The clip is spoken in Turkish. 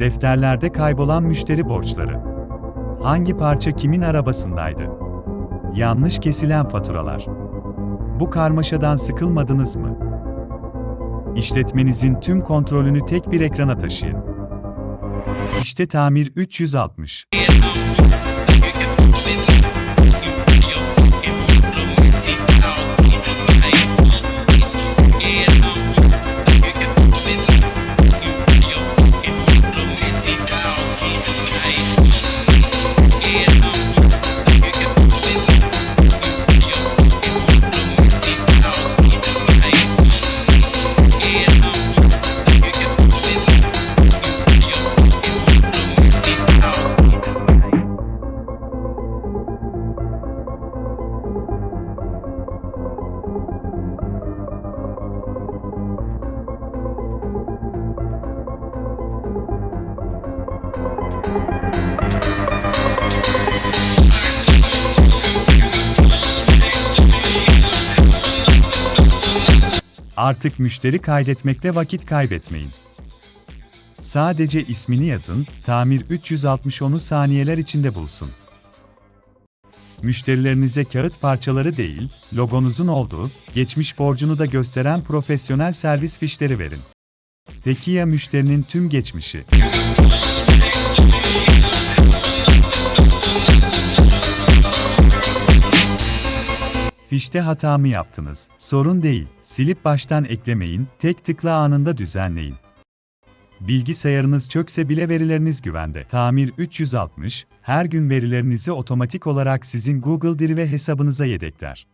Defterlerde kaybolan müşteri borçları. Hangi parça kimin arabasındaydı? Yanlış kesilen faturalar. Bu karmaşadan sıkılmadınız mı? İşletmenizin tüm kontrolünü tek bir ekrana taşıyın. İşte Tamir 360. Artık müşteri kaydetmekte vakit kaybetmeyin. Sadece ismini yazın, tamir 360 onu saniyeler içinde bulsun. Müşterilerinize kağıt parçaları değil, logonuzun olduğu, geçmiş borcunu da gösteren profesyonel servis fişleri verin. Peki ya müşterinin tüm geçmişi? Fişte hata mı yaptınız? Sorun değil. Silip baştan eklemeyin, tek tıkla anında düzenleyin. Bilgisayarınız çökse bile verileriniz güvende. Tamir 360, her gün verilerinizi otomatik olarak sizin Google Drive hesabınıza yedekler.